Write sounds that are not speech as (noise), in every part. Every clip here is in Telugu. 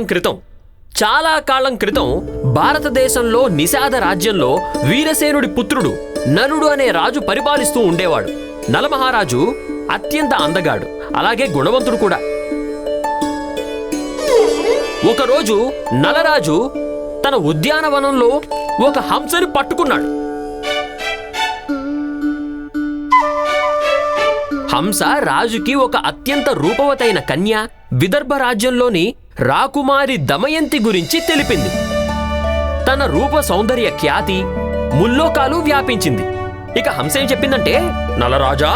కాలం క్రితం చాలా కాలం క్రితం భారతదేశంలో నిషాద రాజ్యంలో వీరసేనుడి పుత్రుడు నలుడు అనే రాజు పరిపాలిస్తూ ఉండేవాడు. నలమహారాజు అత్యంత అందగాడు అలాగే గుణవంతుడు కూడా. ఒకరోజు నలరాజు తన ఉద్యానవనంలో ఒక హంసని పట్టుకున్నాడు. హంస రాజుకి ఒక అత్యంత రూపవతైన కన్య విదర్భ రాజ్యంలోని రాకుమారి దమయంతి గురించి తెలిపింది. తన రూప సౌందర్య ఖ్యాతి ముల్లోకాలు వ్యాపించింది. ఇక హంస ఏం చెప్పిందంటే నలరాజా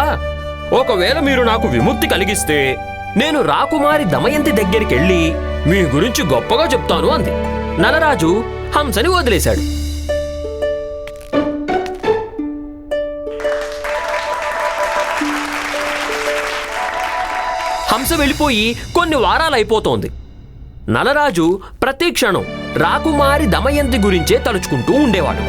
ఒకవేళ మీరు నాకు విముక్తి కలిగిస్తే నేను రాకుమారి దమయంతి దగ్గరికి వెళ్ళి మీ గురించి గొప్పగా చెప్తాను అంది. నలరాజు హంసని వదిలేశాడు. హంస వెళ్ళిపోయి కొన్ని వారాలు అయిపోతోంది. నలరాజు ప్రతి క్షణం రాకుమారి దమయంతి గురించే తలుచుకుంటూ ఉండేవాడు.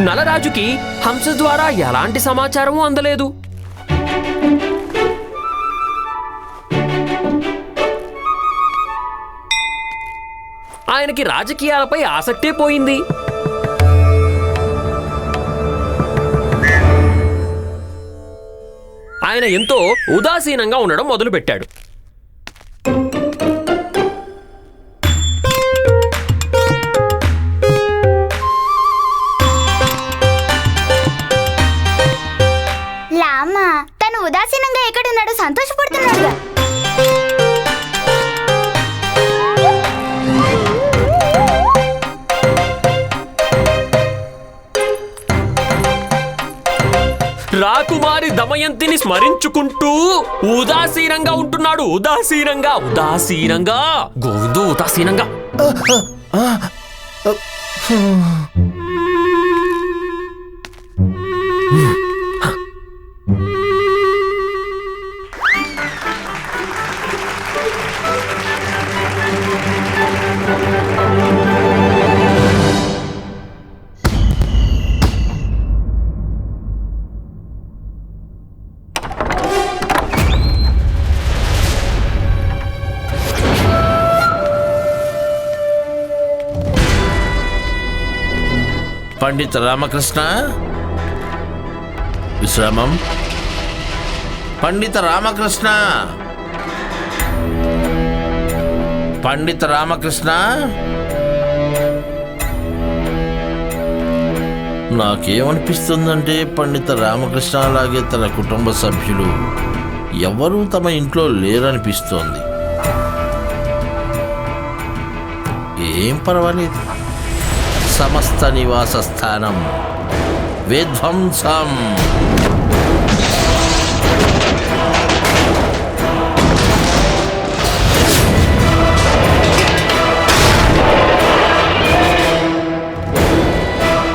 నలరాజుకి హంస ద్వారా ఎలాంటి సమాచారము అందలేదు. ఆయనకి రాజకీయాలపై ఆసక్తే పోయింది. ఆయన ఎంతో ఉదాసీనంగా ఉండడం మొదలుపెట్టాడు. లామా తను ఉదాసీనంగా ఎక్కడున్నాడో సంతోషపడుతున్నాడుగా. రాకుమారి దమయంతిని స్మరించుకుంటూ ఉదాసీనంగా ఉంటున్నాడు. ఉదాసీనంగా ఉదాసీనంగా. గోవిందు ఉదాసీనంగా. పండిత రామకృష్ణ? విశ్రామం. పండిత రామకృష్ణ? పండిత రామకృష్ణ? నాకేమనిపిస్తుందంటే పండిత రామకృష్ణ అలాగే తన కుటుంబ సభ్యులు ఎవరూ తమ ఇంట్లో లేరనిపిస్తోంది. ఏం పర్వాలేదు. సమస్త నివాస స్థానం. విధ్వంసం.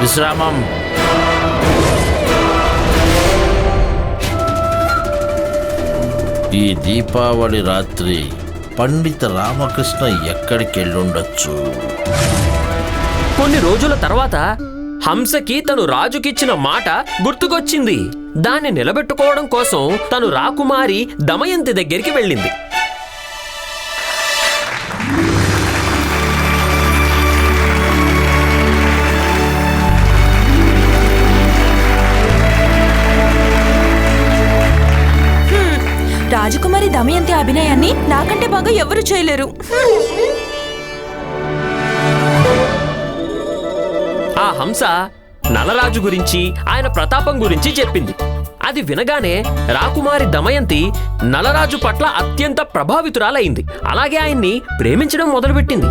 విశ్రామం. ఈ దీపావళి రాత్రి పండిత రామకృష్ణ ఎక్కడికెళ్ళుండొచ్చు? కొన్ని రోజుల తర్వాత హంసకి తను రాజుకిచ్చిన మాట గుర్తుకొచ్చింది. దాన్ని నిలబెట్టుకోవడం కోసం తను రాకుమారి దమయంతి దగ్గరికి వెళ్ళింది. రాజకుమారి దమయంతి అభినయాన్ని నాకంటే బాగా ఎవరు చేయలేరు. ఆ హంస నలరాజు గురించి ఆయన ప్రతాపం గురించి చెప్పింది. అది వినగానే రాకుమారి దమయంతి నలరాజు పట్ల అత్యంత ప్రభావితురాలైంది. అలాగే ఆయన్ని ప్రేమించడం మొదలుపెట్టింది.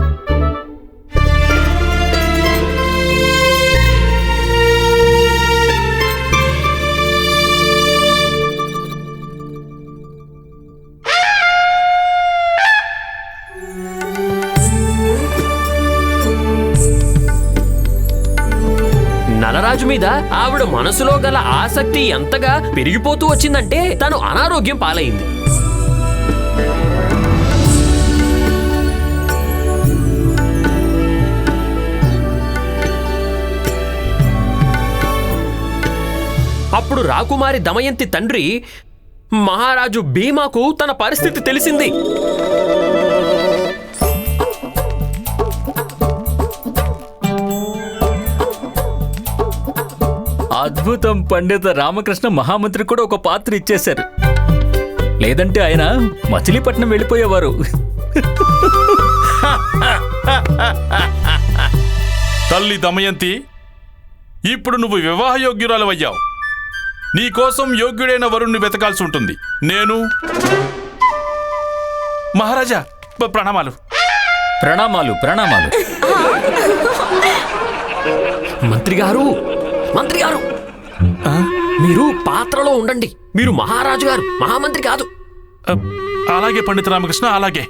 రాజు మీద ఆవిడ మనసులో గల ఆసక్తి ఎంతగా పెరిగిపోతూ వచ్చిందంటే తను అనారోగ్యం పాలైంది. అప్పుడు రాకుమారి దమయంతి తండ్రి మహారాజు భీమాకు తన పరిస్థితి తెలిసింది. అద్భుతం పండిత రామకృష్ణ మహామంత్రి కూడా ఒక పాత్ర ఇచ్చేశారు. లేదంటే ఆయన మచిలీపట్నం వెళ్ళిపోయేవారు. తల్లి దమయంతి ఇప్పుడు నువ్వు వివాహయోగ్యురాలు అయ్యావు నీకోసం యోగ్యుడైన వరుణ్ణి వెతకాల్సి ఉంటుంది. నేను మహారాజా ప్రణామాలు. ప్రణామాలు ప్రణామాలు. మంత్రి గారు మంత్రి గారు మీరు పాత్రలో ఉండండి. మీరు మహారాజు గారు మహామంత్రి కాదు. అలాగే పండిత రామకృష్ణ అలాగే.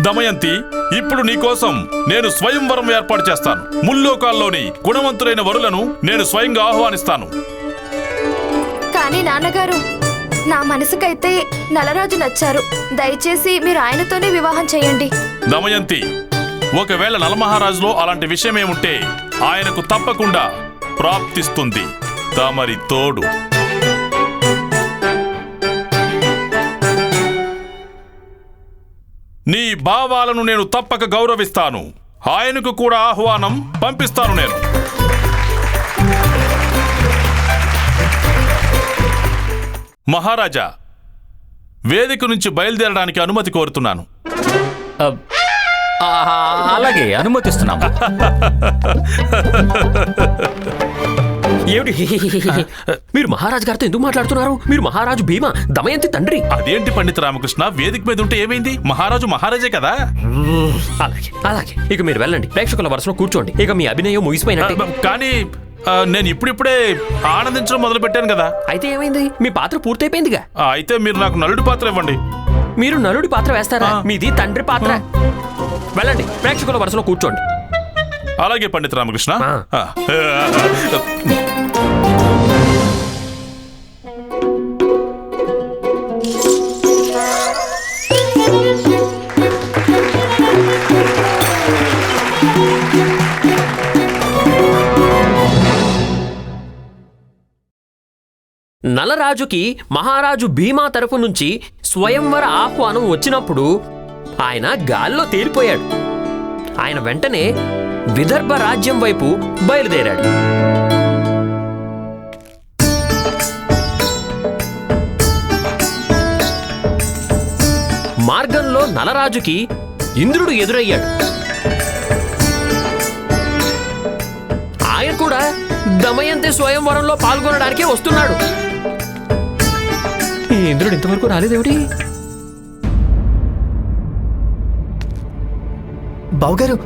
దమయంతి ఇప్పుడు నీకోసం నేను స్వయంవరం ఏర్పాటు చేస్తాను. ముల్లోకాల్లోని గుణవంతులైన వరులను నేను స్వయంగా ఆహ్వానిస్తాను. కానీ నాన్నగారు నా మనసుకైతే నలరాజు నచ్చారు. దయచేసి మీరు ఆయనతోనే వివాహం చేయండి. దమయంతి ఒకవేళ నలమహారాజులో అలాంటి విషయమేముంటే ఆయనకు తప్పకుండా ప్రాప్తిస్తుంది. తమరి తోడు. నీ భావాలను నేను తప్పక గౌరవిస్తాను. ఆయనకు కూడా ఆహ్వానం పంపిస్తాను నేను. మహారాజా వేదిక నుంచి బయలుదేరడానికి అనుమతి కోరుతున్నాను. అలాగే అనుమతిస్తున్నాము. ఏమిటి? మీరు మహారాజు గారితో ఎందుకు మాట్లాడుతున్నారు? మీరు మహారాజు భీమా దమయంతి తండ్రి. అదేంటి పండిత రామకృష్ణ? వేదిక మీద ఉంటే ఏమైంది? మహారాజు మహారాజే కదా. అలాగే అలాగే. ఇక మీరు వెళ్ళండి. ప్రేక్షకుల వరుసలో కూర్చోండి. ఇక మీ అభినయం ముగిసిపోయినట్టే. ఆ, కానీ నేను ఇప్పుడిప్పుడే ఆనందించడం మొదలు పెట్టాను కదా. అయితే ఏమైంది? మీ పాత్ర పూర్తయిపోయిందిగా. అయితే మీరు నాకు నలుడు పాత్ర ఇవ్వండి. మీరు నలుడి పాత్ర వేస్తారా. మీది తండ్రి పాత్ర. వెళ్ళండి ప్రేక్షకుల వరుసలో కూర్చోండి అలాగే పండిత రామకృష్ణ ఆ. ఆ. నలరాజుకి మహారాజు భీమా తరపు నుంచి స్వయంవర ఆహ్వానం వచ్చినప్పుడు ఆయన గాల్లో తేలిపోయాడు. ఆయన వెంటనే విదర్భ రాజ్యం వైపు బయలుదేరాడు. మార్గంలో నలరాజుకి ఇంద్రుడు ఎదురయ్యాడు. ఆయన కూడా దమయంతి స్వయంవరంలో పాల్గొనడానికే వస్తున్నాడు. ఇంద్రుడు ఇంతవరకు రాలేదేమిటి? బావగారు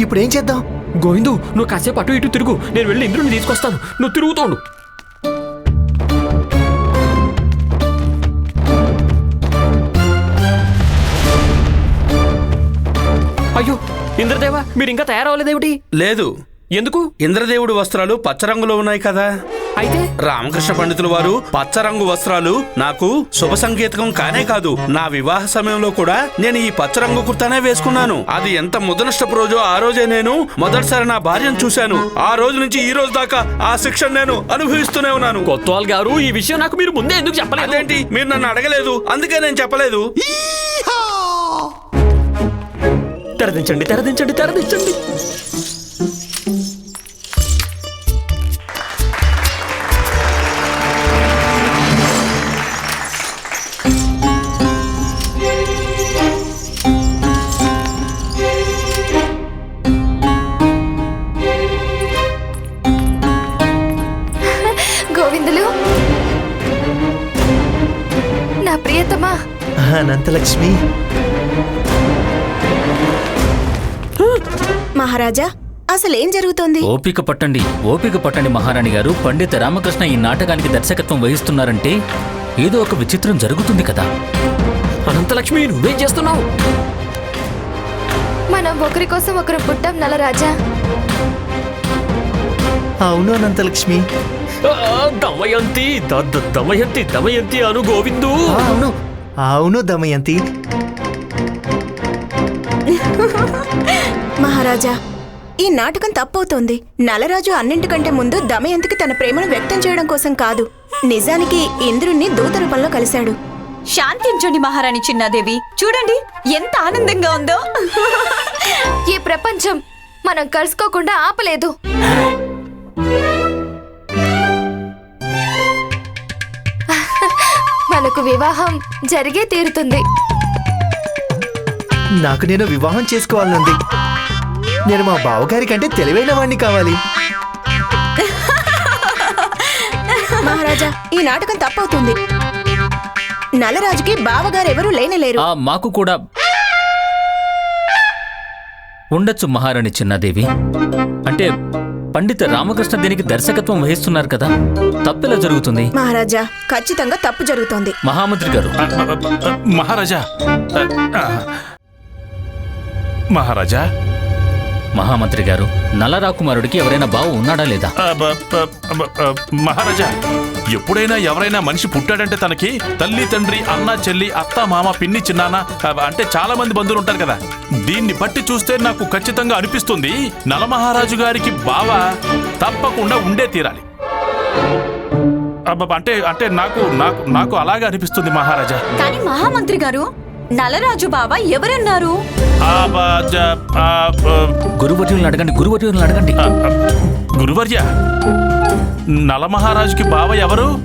ఇప్పుడు ఏం చేద్దాం? గోవిందు నువ్వు కాసేపు అటు ఇటు తిరుగు. నేను వెళ్ళి ఇంద్రుడిని తీసుకొస్తాను. నువ్వు తిరుగుతోండు. అయ్యో ఇంద్రదేవ మీరు ఇంకా తయారవలేదేమిటి లేదు. ఎందుకు? ఇంద్రదేవుడి వస్త్రాలు పచ్చ రంగులో ఉన్నాయి కదా. అయితే? రామకృష్ణ పండితుల వారు పచ్చ రంగు వస్త్రాలు నాకు శుభ సంకేతకం కానే కాదు. నా వివాహ సమయంలో కూడా నేను ఈ పచ్చ రంగు కుర్తానే వేసుకున్నాను. అది ఎంత ముదనష్టపు రోజో ఆ రోజే నేను మొదటిసారి నా భార్యను చూశాను. ఆ రోజు నుంచి ఈ రోజు దాకా ఆ శిక్షణ నేను అనుభవిస్తూనే ఉన్నాను. కొత్తవాల్ గారు ఈ విషయం నాకు మీరు ముందే ఎందుకు చెప్పలేదు? అదేంటి? మీరు నన్ను అడగలేదు. అందుకే నేను చెప్పలేదు. తెరదించండి తెరదించండి తెరదించండి. అనంతలక్ష్మి మహారాజా అసలేం జరుగుతోంది? ఓపిక పట్టండి ఓపిక పట్టండి మహారాణి గారు. పండిత రామకృష్ణ ఈ నాటకానికి దర్శకత్వం వహిస్తున్నారంటే ఏదో ఒక విచిత్రం జరుగుతుంది కదా. అనంతలక్ష్మి నువ్వేం చేస్తున్నావు? మనం ఒకరి కోసం ఒకరు పుట్టాం నలరాజా. అవును అనంతలక్ష్మి. దమయంతి ద- ద- దమయంతి దమయంతి అను గోవిందు అవును. అవును దమయంతి. మహారాజా ఈ నాటకం తప్పవుతోంది. నలరాజు అన్నింటికంటే ముందు దమయంతికి తన ప్రేమను వ్యక్తం చేయడం కోసం కాదు. నిజానికి ఇంద్రుణ్ణి దూత రూపంలో కలిశాడు. శాంతించండి మహారాణి చిన్నాదేవి. చూడండి ఎంత ఆనందంగా ఉందో. ఈ ప్రపంచం మనం కలుసుకోకుండా ఆపలేదు. (laughs) మనకు వివాహం జరిగే తీరుతుంది. నాకు నేను వివాహం చేసుకోవాలనుంది. నేను మా బావగారి కంటే తెలివైన వాణ్ణి కావాలి. మహారాజా ఈ నాటకం తప్పవుతుంది. నలరాజుకి బావగారెవరూ లేనేలేరు. ఆ మాకు కూడా ఉండొచ్చు మహారాణి చిన్నాదేవి. అంటే పండిత రామకృష్ణ దీనికి దర్శకత్వం వహిస్తున్నారు కదా. తప్పెలా జరుగుతుంది? మహారాజా ఖచ్చితంగా తప్పు జరుగుతోంది. మహామంత్రి గారు. మహారాజా. మహారాజా మహామంత్రి గారు నల్లరాకుమారుడికి ఎవరైనా బావు ఉన్నాడా లేదా? మహారాజా ఎప్పుడైనా ఎవరైనా మనిషి పుట్టాడంటే తనకి తల్లి తండ్రి అన్న చెల్లి అత్త మామ పిన్ని చిన్నాన్న అంటే చాలా మంది బంధువులు ఉంటారు కదా. దీన్ని బట్టి చూస్తే నాకు ఖచ్చితంగా అనిపిస్తుంది నలమహారాజు గారికి బావ తప్పకుండా ఉండే తీరాలి. అంటే అంటే నాకు నాకు నాకు అలాగే అనిపిస్తుంది మహారాజా. కానీ మహామంత్రి గారు నలరాజు బావ ఎవరన్నారు? గురువర్యులను అడగండి గురువర్యులను అడగండి. గురువర్య నలమహారాజుకి బావ ఎవరు?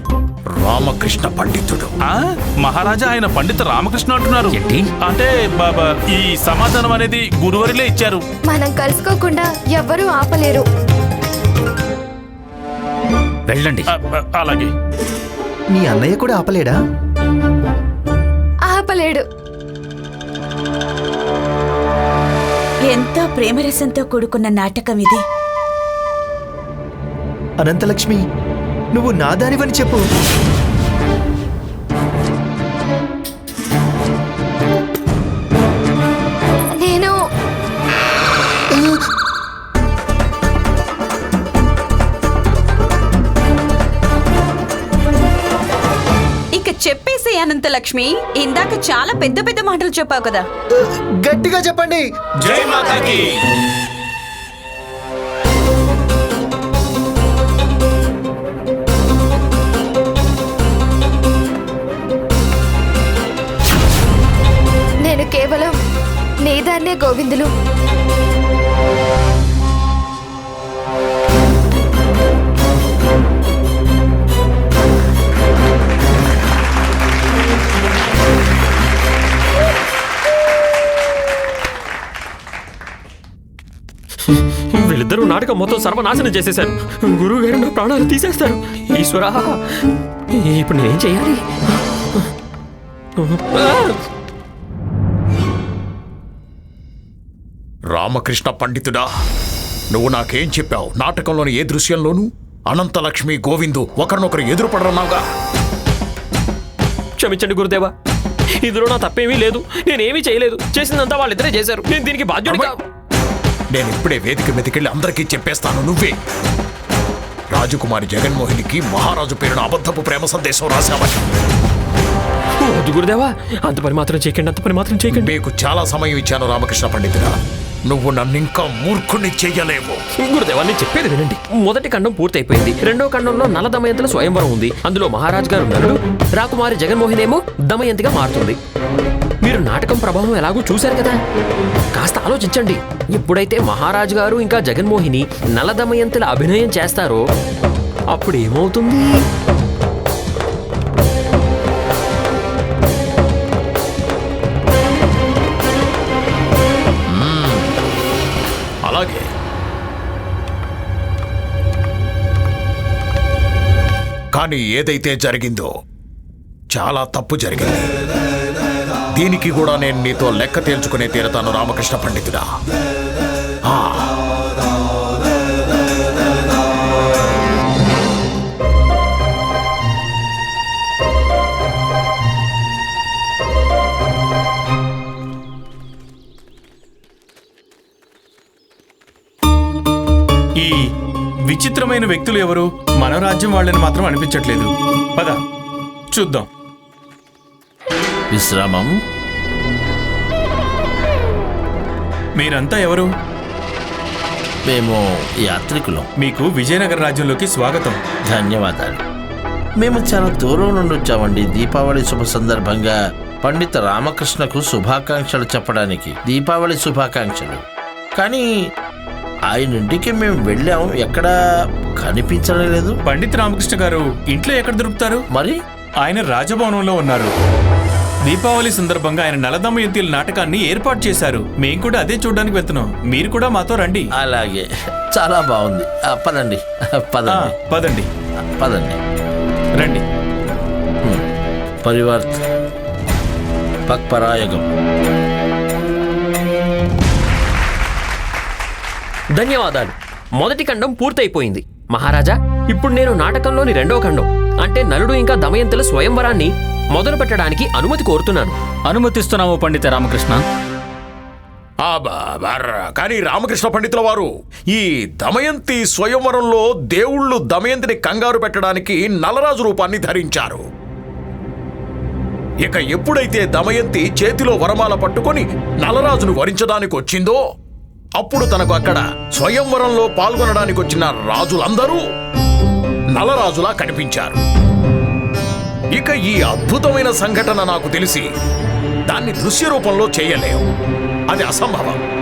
రామకృష్ణ పండితుడు. ఆ మహారాజా ఆయన పండిత రామకృష్ణ అంటున్నారు. ఏంటి? అంటే బాబా ఈ సమాధానం అనేది గురువరిలే ఇచ్చారు. మనం కలుసుకోకుండా ఎవ్వరూ ఆపలేరు. వెళ్ళండి. ఆ, ఆ, అలాగే. నీ అన్నయ్య కూడా ఆపలేడా? ఆపలేడు. ఎంత ప్రేమరసంతో కూడుకున్న నాటకం ఇది. అనంతలక్ష్మి నువ్వు నా దానివని చెప్పు. అనంత లక్ష్మి ఇందాక చాలా పెద్ద పెద్ద మాటలు చెప్పావు కదా. గట్టిగా చెప్పండి. జై మాతాకి. నేను కేవలం నీదాన్నే గోవిందులు. వీళ్ళిద్దరూ నాటకం మొత్తం సర్వనాశనం చేసేశారు. గురువు గారు నా ప్రాణాలు తీసేస్తారు. ఈశ్వరా ఇప్పుడు నేనేం చేయాలి? రామకృష్ణ పండితుడా నువ్వు నాకేం చెప్పావు? నాటకంలోని ఏ దృశ్యంలోనూ అనంతలక్ష్మి గోవిందు ఒకరినొకరు ఎదురుపడరన్నావుగా. క్షమించండి గురుదేవా ఇందులో నా తప్పేమీ లేదు నేనేమీ చేయలేదు చేసిందంతా వాళ్ళిద్దరే చేశారు నేను దీనికి బాధ్యుడి కా నేను ఇప్పుడే వేదిక మీదకెళ్ళి అందరికీ చెప్పేస్తాను నువ్వే. రాజకుమారి జగన్మోహినికి మహారాజు పేరున అబద్ధపు ప్రేమ సందేశం రాశావని వద్దు గురుదేవా అంత పని మాత్రం చేయకండి అంత పని మాత్రం చేయకండి. మీకు చాలా సమయం ఇచ్చాను రామకృష్ణ పండితుడా. నువ్వు నన్నింకా మూర్ఖుణ్ణి చెయ్యలేవు గురుదేవా నేను చెప్పేది వినండి. మొదటి ఖండం పూర్తయిపోయింది. రెండో ఖండంలో నల దమయంతుల స్వయంవరం ఉంది. అందులో మహారాజ్ గారు నలుడు రాకుమారి జగన్మోహన్ ఏమో దమయంతిగా మారుతుంది. మీరు నాటకం ప్రభావం ఎలాగో చూశారు కదా? కాస్త ఆలోచించండి. ఎప్పుడైతే మహారాజు గారు ఇంకా జగన్మోహిని నలదమయంతుల అభినయం చేస్తారో అప్పుడు ఏమవుతుంది అలాగే. కానీ ఏదైతే జరిగిందో చాలా తప్పు జరిగింది. దీనికి కూడా నేను నీతో లెక్క తేల్చుకునే తీరతాను రామకృష్ణ పండితుడా. ఈ విచిత్రమైన వ్యక్తులు ఎవరు? మన రాజ్యం వాళ్ళని మాత్రం అనిపించట్లేదు. పద. చూద్దాం. విశ్రామం? మీరంతా ఎవరు? మేము యాత్రికులం. మీకు విజయనగర రాజ్యంలోకి స్వాగతం. ధన్యవాదాలు. మేము చాలా దూరం నుండి వచ్చామండి. దీపావళి శుభ సందర్భంగా పండిత రామకృష్ణకు శుభాకాంక్షలు చెప్పడానికి. దీపావళి శుభాకాంక్షలు. కానీ ఆయన ఇంటికి మేము వెళ్ళాం. ఎక్కడా కనిపించడం లేదు. పండిత్ రామకృష్ణ గారు ఇంట్లో ఎక్కడ దొరుకుతారు? మరి? ఆయన రాజభవనంలో ఉన్నారు. దీపావళి సందర్భంగా ఆయన నలదమయంతిల నాటకాన్ని ఏర్పాటు చేశారు. మేము కూడా అదే చూడడానికి వెళ్తున్నాం. మీరు కూడా మాతో రండి. అలాగే. చాలా బాగుంది. ఆ, పదండి. ఆ, పదండి. పదండి పదండి. రండి. పరివర్త్ పక్పరాయగం. ధన్యవాదాలు. మొదటి ఖండం పూర్తయిపోయింది. మహారాజా ఇప్పుడు నేను నాటకంలోని రెండో ఖండం. అంటే నలుడు ఇంకా దమయంతుల స్వయంవరాన్ని మొదలు పెట్టడానికి అనుమతి కోరుతున్నాను. అనుమతిస్తున్నాము పండిత రామకృష్ణ. కానీ రామకృష్ణ పండితుల వారు ఈ దమయంతి స్వయంవరంలో దేవుళ్ళు దమయంతిని కంగారు పెట్టడానికి నలరాజు రూపాన్ని ధరించారు. ఇక ఎప్పుడైతే దమయంతి చేతిలో వరమాల పట్టుకొని నలరాజును వరించడానికి వచ్చిందో అప్పుడు తనకు అక్కడ స్వయంవరంలో పాల్గొనడానికి వచ్చిన రాజులందరూ నలరాజులా కనిపించారు. ఇక ఈ అద్భుతమైన సంఘటన నాకు తెలిసి దాన్ని దృశ్య రూపంలో చేయలేం. అది అసంభవం.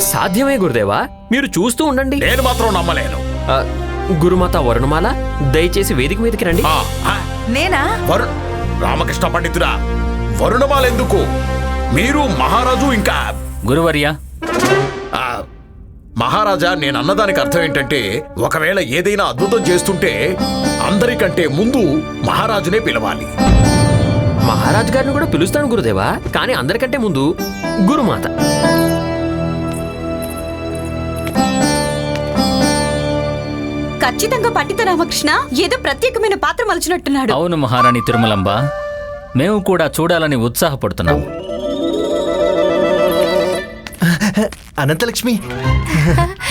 సాధ్యమే గురుదేవా? మీరు చూస్తూ ఉండండి. నేను మాత్రం నమ్మలేను. ఆ, గురుమాత వరుణమాల దయచేసి వేదిక మీదకి రండి. ఆ, ఆ, నేనా? వరుణ్ రామకృష్ణ పండితుడా వరుణమాలెందుకు మీరు మహారాజు ఇంకా గురువర్య మహారాజా నేను అన్నదానికి అర్థం ఏంటంటే ఒకవేళ ఏదైనా అద్భుతం చేస్తుంటే అందరికంటే ముందు మహారాజునే పిలవాలి. మహారాజ్ గారిని కూడా పిలుస్తాను గురుదేవా. కానీ అందరికంటే ముందు గురుమాత. ఖచ్చితంగా పండిత రామకృష్ణ ఏదో ప్రత్యేకమైన పాత్ర మలిచినట్టున్నాడు. అవును మహారాణి తిరుమలంబ మేము కూడా చూడాలని ఉత్సాహపడుతున్నాము. అనంతలక్ష్మి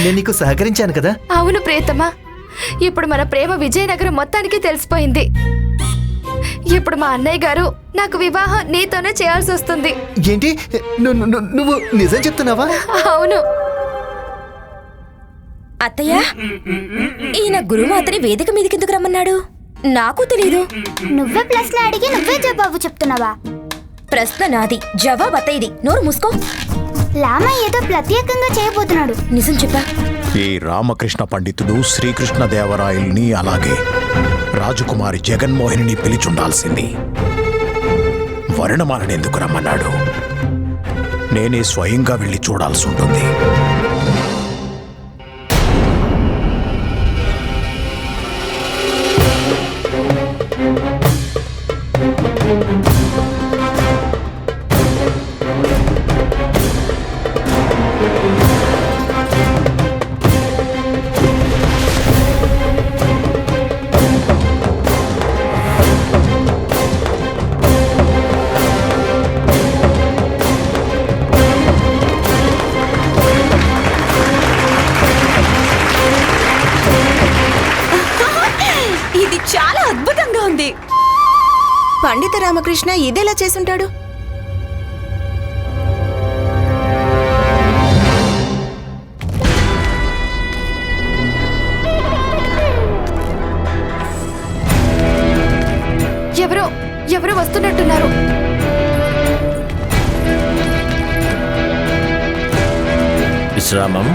నేను నీకు సహకరించాను కదా. అవును ప్రియతమా. ఇప్పుడు మన ప్రేమ విజయనగరం మొత్తానికి తెలిసిపోయింది. ఇప్పుడు మా అన్నయ్య గారు నాకు వివాహం నీతోనే చేయాల్సి వస్తుంది. ఏంటి? ను- ను- ను- నువ్వు నిజం చెప్తున్నావా? అవును. అత్తయ్య ఈయన గురుమాతని వేదిక మీదకి ఎందుకు రమ్మన్నాడు? నాకు తెలీదు. నువ్వే ప్రశ్న అడిగి నువ్వే జవాబు చెప్తున్నావా? ప్రశ్న నాది. జవాబు అత్తయ్యది. నోరు మూసుకో. లామ ఏదో ప్రత్యేకంగా చేయబోతున్నాడు. నిజం చెప్పా. ఈ రామకృష్ణ పండితుడు శ్రీకృష్ణ దేవరాయల్ని అలాగే రాజకుమారి జగన్మోహిని పిలిచుండాల్సింది. వర్ణమాలని ఎందుకు రమ్మన్నాడు? నేనే స్వయంగా వెళ్ళి చూడాల్సి ఉంటుంది. రామకృష్ణ ఇదేలా చేసుంటాడు? ఎవరో ఎవరో వస్తున్నట్టున్నారు. విశ్రామం.